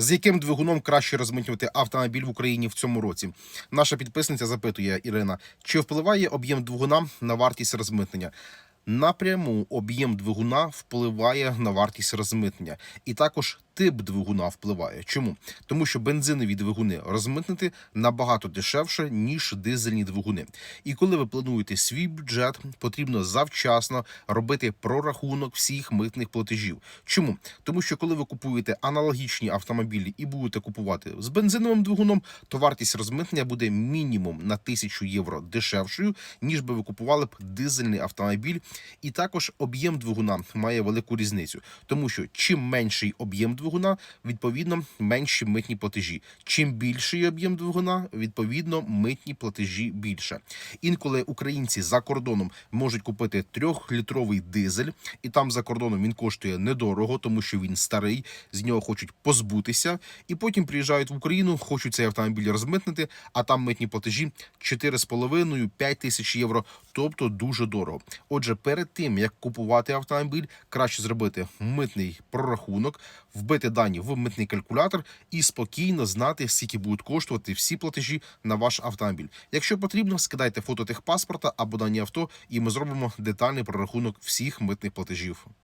З яким двигуном краще розмитнювати автомобіль в Україні в цьому році? Наша підписниця запитує Ірина, чи впливає об'єм двигуна на вартість розмитнення? Напряму об'єм двигуна впливає на вартість розмитнення, і також тип двигуна впливає. Чому? Тому що бензинові двигуни розмитнити набагато дешевше ніж дизельні двигуни. І коли ви плануєте свій бюджет, потрібно завчасно робити прорахунок всіх митних платежів. Чому? Тому що коли ви купуєте аналогічні автомобілі і будете купувати з бензиновим двигуном, то вартість розмитнення буде мінімум на тисячу євро дешевшою, ніж би ви купували б дизельний автомобіль. І також об'єм двигуна має велику різницю, тому що чим менший об'єм двигуна, відповідно менші митні платежі. Чим більший об'єм двигуна, відповідно митні платежі більше. Інколи українці за кордоном можуть купити трьохлітровий дизель, і там за кордоном він коштує недорого, тому що він старий, з нього хочуть позбутися, і потім приїжджають в Україну, хочуть цей автомобіль розмитнити, а там митні платежі 4,5-5 тисяч євро, тобто дуже дорого. Отже, перед тим як купувати автомобіль, краще зробити митний прорахунок, вбити дані в митний калькулятор і спокійно знати, скільки будуть коштувати всі платежі на ваш автомобіль. Якщо потрібно, скидайте фото техпаспорта або дані авто, і ми зробимо детальний прорахунок всіх митних платежів.